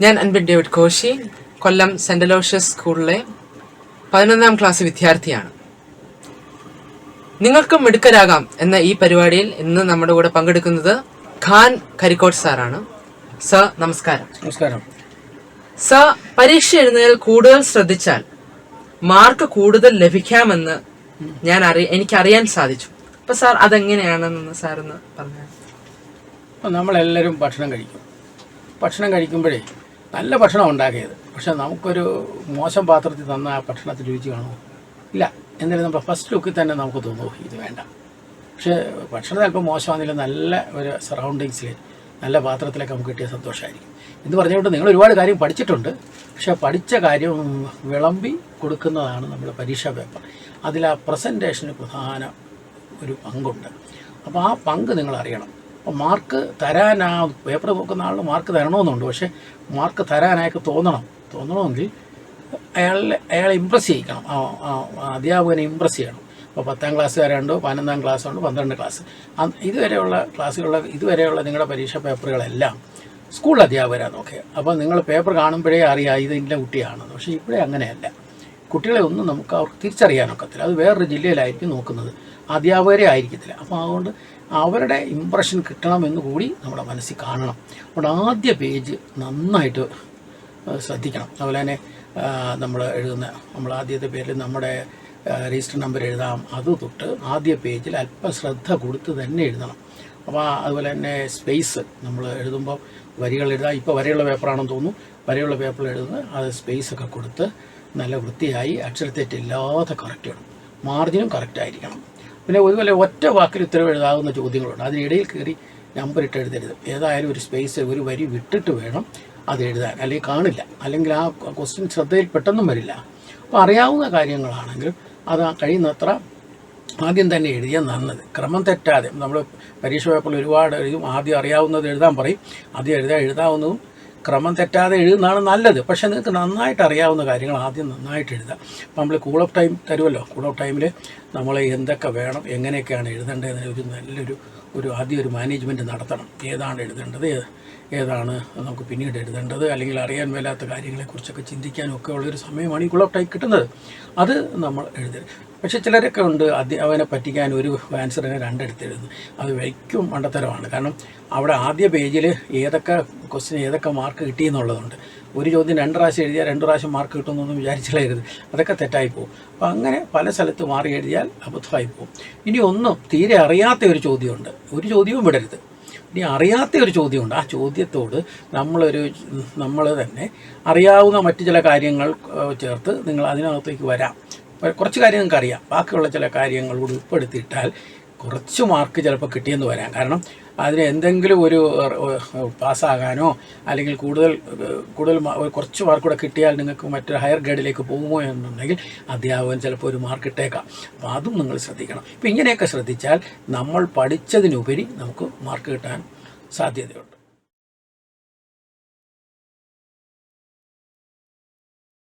ഞാൻ Anbin David Koshy Kollam Saint Aloysius സ്കൂളിലെ പതിനൊന്നാം ക്ലാസ് വിദ്യാർത്ഥിയാണ്. നിങ്ങൾക്കും മിടുക്കരാകാം എന്ന ഈ പരിപാടിയിൽ ഇന്ന് നമ്മുടെ കൂടെ പങ്കെടുക്കുന്നത് ഖാൻ കരിക്കോട്ട് സാറാണ്. സർ നമസ്കാരം. നമസ്കാരം. സർ പരീക്ഷ എഴുതുന്നതിൽ കൂടുതൽ ശ്രദ്ധിച്ചാൽ മാർക്ക് കൂടുതൽ ലഭിക്കാമെന്ന് ഞാൻ അറിയ എനിക്കറിയാൻ സാധിച്ചു. അപ്പൊ സാർ അതെങ്ങനെയാണെന്ന് സാറൊന്ന് പറഞ്ഞു നമ്മളെല്ലാവരും ഭക്ഷണം കഴിക്കും. ഭക്ഷണം കഴിക്കുമ്പോഴേ നല്ല ഭക്ഷണം ഉണ്ടാക്കിയത്. പക്ഷെ നമുക്കൊരു മോശം പാത്രത്തിൽ തന്ന ആ ഭക്ഷണത്തിൽ രുചി കാണുമോ? ഇല്ല. എന്നാലും നമ്മുടെ ഫസ്റ്റ് ലുക്കിൽ തന്നെ നമുക്ക് തോന്നുമോ ഇത് വേണ്ട. പക്ഷേ ഭക്ഷണം ചിലപ്പോൾ മോശമാണെങ്കിലും നല്ല ഒരു സറൗണ്ടിങ്സിൽ നല്ല പാത്രത്തിലൊക്കെ നമുക്ക് കിട്ടിയ സന്തോഷമായിരിക്കും. എന്ന് പറഞ്ഞുകൊണ്ട് നിങ്ങൾ ഒരുപാട് കാര്യം പഠിച്ചിട്ടുണ്ട്. പക്ഷേ പഠിച്ച കാര്യം വിളമ്പി കൊടുക്കുന്നതാണ് നമ്മുടെ പരീക്ഷാ പേപ്പർ. അതിൽ ആ പ്രസന്റേഷന് പ്രധാന ഒരു പങ്കുണ്ട്. അപ്പോൾ ആ പങ്ക് നിങ്ങൾ അറിയണം. അപ്പോൾ മാർക്ക് തരാൻ ആ പേപ്പർ നോക്കുന്ന ആളിന് മാർക്ക് തരണമെന്നുണ്ട്. പക്ഷേ മാർക്ക് തരാൻ തോന്നണം. തോന്നണമെങ്കിൽ അയാളെ അയാളെ ഇമ്പ്രസ് ചെയ്യിക്കണം. അധ്യാപകനെ ഇമ്പ്രസ് ചെയ്യണം. ഇപ്പോൾ പത്താം ക്ലാസ് വരെയുണ്ട് പതിനൊന്നാം ക്ലാസ് ഉണ്ട് പന്ത്രണ്ട് ക്ലാസ് ഇതുവരെയുള്ള ക്ലാസ്സുകളിലെ ഇതുവരെയുള്ള നിങ്ങളുടെ പരീക്ഷാ പേപ്പറുകളെല്ലാം സ്കൂൾ അധ്യാപകരാണ് നോക്കിയത്. അപ്പോൾ നിങ്ങൾ പേപ്പർ കാണുമ്പോഴേ അറിയാം ഇത് ഇന്ന കുട്ടിയാണെന്ന്. പക്ഷേ ഇപ്പോഴേ അങ്ങനെയല്ല. കുട്ടികളെ ഒന്നും നമുക്ക് അവർക്ക് തിരിച്ചറിയാനൊക്കത്തില്ല. അത് വേറൊരു ജില്ലയിലായിരിക്കും നോക്കുന്നത്. അധ്യാപകരെ ആയിരിക്കത്തില്ല. അപ്പോൾ അതുകൊണ്ട് അവരുടെ ഇമ്പ്രഷൻ കിട്ടണമെന്ന് കൂടി നമ്മുടെ മനസ്സിൽ കാണണം. അതുകൊണ്ട് ആദ്യ പേജ് നന്നായിട്ട് ശ്രദ്ധിക്കണം. അതുപോലെ തന്നെ നമ്മൾ എഴുതുന്ന നമ്മൾ ആദ്യത്തെ പേരിൽ നമ്മുടെ രജിസ്റ്റർ നമ്പർ എഴുതാം. അത് തൊട്ട് ആദ്യ പേജിൽ അല്പം ശ്രദ്ധ കൊടുത്ത് തന്നെ എഴുതണം. അപ്പോൾ അതുപോലെ തന്നെ സ്പേസ് നമ്മൾ എഴുതുമ്പോൾ വരികൾ എഴുതാം. ഇപ്പോൾ വരെയുള്ള പേപ്പറാണെന്ന് തോന്നുന്നു. വരെയുള്ള പേപ്പറിൽ എഴുതുന്നത് അത് സ്പേസ് ഒക്കെ കൊടുത്ത് നല്ല വൃത്തിയായി അക്ഷരത്തെറ്റില്ലാതെ കറക്റ്റ് ഇടും. മാർജിനും കറക്റ്റ് ആയിരിക്കണം. പിന്നെ ഒരുപോലെ ഒറ്റ വാക്കിൽ ഉത്തരവ് എഴുതാവുന്ന ചോദ്യങ്ങളുണ്ട്. അതിനിടയിൽ കയറി നമ്പർ ഇട്ട് എഴുതരുത്. ഏതായാലും ഒരു സ്പേസ് ഒരു വരി വിട്ടിട്ട് വേണം അത് എഴുതാൻ. അല്ലെങ്കിൽ കാണില്ല. അല്ലെങ്കിൽ ആ ക്വസ്റ്റ്യൻ ശ്രദ്ധയിൽ പെട്ടെന്നും വരില്ല. അപ്പോൾ അറിയാവുന്ന കാര്യങ്ങളാണെങ്കിൽ അത് കഴിയുന്നത്ര ആദ്യം തന്നെ എഴുതിയാൽ നന്നത്. ക്രമം തെറ്റാതെ. നമ്മൾ പരീക്ഷ പേപ്പറിൽ ഒരുപാട് എഴുതും ആദ്യം അറിയാവുന്നത് എഴുതാൻ പറയും. ആദ്യം എഴുതാൻ എഴുതാവുന്നതും ക്രമം തെറ്റാതെ എഴുതുന്നതാണ് നല്ലത്. പക്ഷേ നിങ്ങൾക്ക് നന്നായിട്ട് അറിയാവുന്ന കാര്യങ്ങൾ ആദ്യം നന്നായിട്ട് എഴുതാം അപ്പോൾ നമ്മൾ കൂൾ ഓഫ് ടൈം തരുമല്ലോ? കൂൾ ഓഫ് ടൈമിൽ നമ്മൾ എന്തൊക്കെ വേണം എങ്ങനെയൊക്കെയാണ് എഴുതേണ്ടതെന്ന് ഒരു നല്ലൊരു ഒരു ആദ്യം ഒരു മാനേജ്മെന്റ് നടത്തണം. ഏതാണ് എഴുതേണ്ടത്? ഏതാണ് നമുക്ക് പിന്നീട് എഴുതേണ്ടത്? അല്ലെങ്കിൽ അറിയാൻ മേലാത്ത കാര്യങ്ങളെക്കുറിച്ചൊക്കെ ചിന്തിക്കാനും ഒക്കെ ഉള്ളൊരു സമയമാണ് ഈ കൂൾ ഓഫ് ടൈം കിട്ടുന്നത്. അത് നമ്മൾ എഴുതരുത്. പക്ഷേ ചിലരൊക്കെ ഉണ്ട് അവനെ പറ്റിക്കാൻ ഒരു ആൻസറിനെ രണ്ടെടുത്ത് എഴുതുന്നു അത് വയ്ക്കും മണ്ടത്തരമാണ്. കാരണം അവിടെ ആദ്യ പേജിൽ ഏതൊക്കെ ക്വസ്റ്റിന് ഏതൊക്കെ മാർക്ക് കിട്ടിയെന്നുള്ളതുണ്ട് ഒരു ചോദ്യം രണ്ട് പ്രാവശ്യം എഴുതിയാൽ രണ്ട് പ്രാവശ്യം മാർക്ക് കിട്ടുമെന്നൊന്നും വിചാരിച്ചില്ലായിരുന്നു അതൊക്കെ തെറ്റായി പോകും. അപ്പം അങ്ങനെ പല സ്ഥലത്ത് മാറി എഴുതിയാൽ അബദ്ധമായി പോകും. ഇനി ഒന്നും തീരെ അറിയാത്ത ഒരു ചോദ്യമുണ്ട്. ഒരു ചോദ്യവും വിടരുത്. ഇനി അറിയാത്ത ഒരു ചോദ്യമുണ്ട്. ആ ചോദ്യത്തോട് നമ്മളൊരു നമ്മൾ തന്നെ അറിയാവുന്ന മറ്റു ചില കാര്യങ്ങൾ ചേർത്ത് നിങ്ങൾ അതിനകത്തേക്ക് വരാം. കുറച്ച് കാര്യം നിങ്ങൾക്ക് അറിയാം. ബാക്കിയുള്ള ചില കാര്യങ്ങൾ കൂടി ഉൾപ്പെടുത്തിയിട്ടാൽ കുറച്ച് മാർക്ക് ചിലപ്പോൾ കിട്ടിയെന്ന് വരാം. കാരണം അതിന് എന്തെങ്കിലും ഒരു പാസ്സാകാനോ അല്ലെങ്കിൽ കൂടുതൽ കൂടുതൽ കുറച്ച് മാർക്ക് കൂടെ കിട്ടിയാൽ നിങ്ങൾക്ക് മറ്റൊരു ഹയർ ഗ്രേഡിലേക്ക് പോകുമോ എന്നുണ്ടെങ്കിൽ അധ്യാപകൻ ചിലപ്പോൾ ഒരു മാർക്ക് ഇട്ടേക്കാം. അപ്പോൾ അതും നിങ്ങൾ ശ്രദ്ധിക്കണം. അപ്പോൾ ഇങ്ങനെയൊക്കെ ശ്രദ്ധിച്ചാൽ നമ്മൾ പഠിച്ചതിനുപരി നമുക്ക് മാർക്ക് കിട്ടാൻ സാധ്യതയുണ്ട്.